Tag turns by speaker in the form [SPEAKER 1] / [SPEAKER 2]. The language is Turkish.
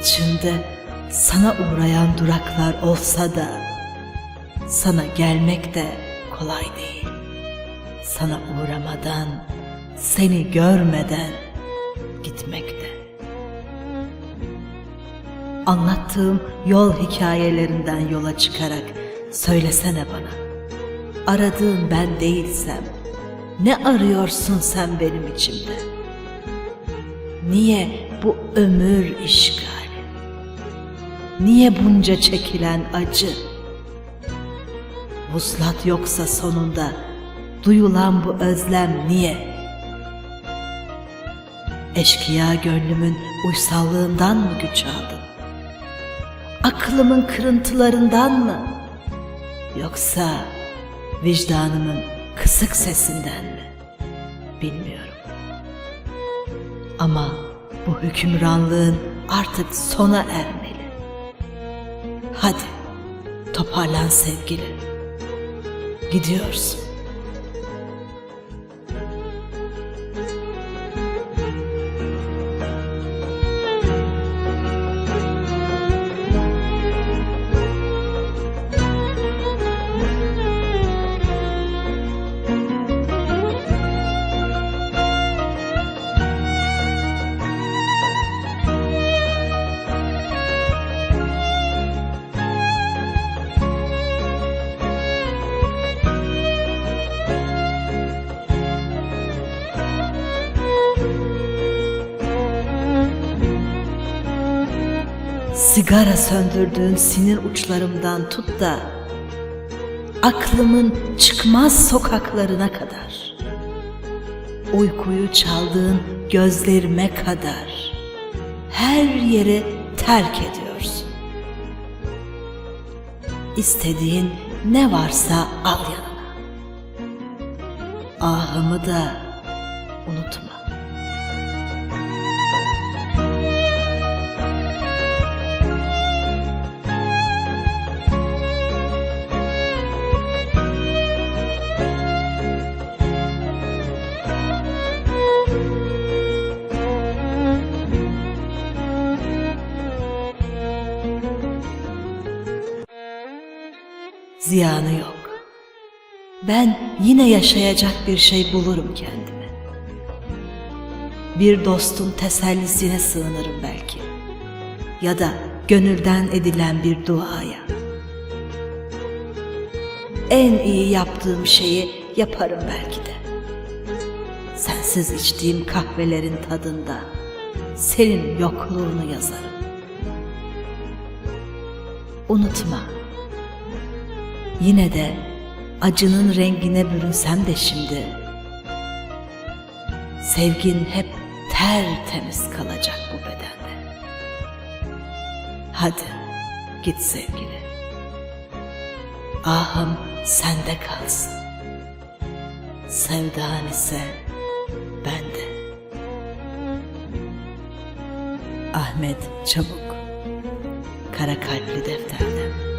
[SPEAKER 1] içimde sana uğrayan duraklar olsa da sana gelmek de kolay değil. Sana uğramadan, seni görmeden gitmek de. Anlattığım yol hikayelerinden yola çıkarak söylesene bana. Aradığın ben değilsem ne arıyorsun sen benim içimde? Niye bu ömür işgali? Niye bunca çekilen acı? Vuslat yoksa sonunda duyulan bu özlem niye? Eşkıya gönlümün uysallığından mı güç aldın? Aklımın kırıntılarından mı? Yoksa vicdanımın kısık sesinden mi? Bilmiyorum. Ama bu hükümranlığın artık sona ermeli. Hadi toparlan sevgili. Gidiyorsun. Sigara söndürdüğün sinir uçlarımdan tut da aklımın çıkmaz sokaklarına kadar uykuyu çaldığın gözlerime kadar her yeri terk ediyorsun. İstediğin ne varsa al yanına. Ahımı da unutma. Ziyanı yok. Ben yine yaşayacak bir şey bulurum kendime. Bir dostun tesellisine sığınırım belki. Ya da gönülden edilen bir duaya. En iyi yaptığım şeyi yaparım belki de. Sensiz içtiğim kahvelerin tadında senin yokluğunu yazarım. Unutma. Yine de acının rengine bürünsem de şimdi sevgin hep tertemiz kalacak bu bedende. Hadi git sevgili. Ahım sende kalsın. Sevdan ise bende. Ahmet Çabuk Kara Kalpli Defter'den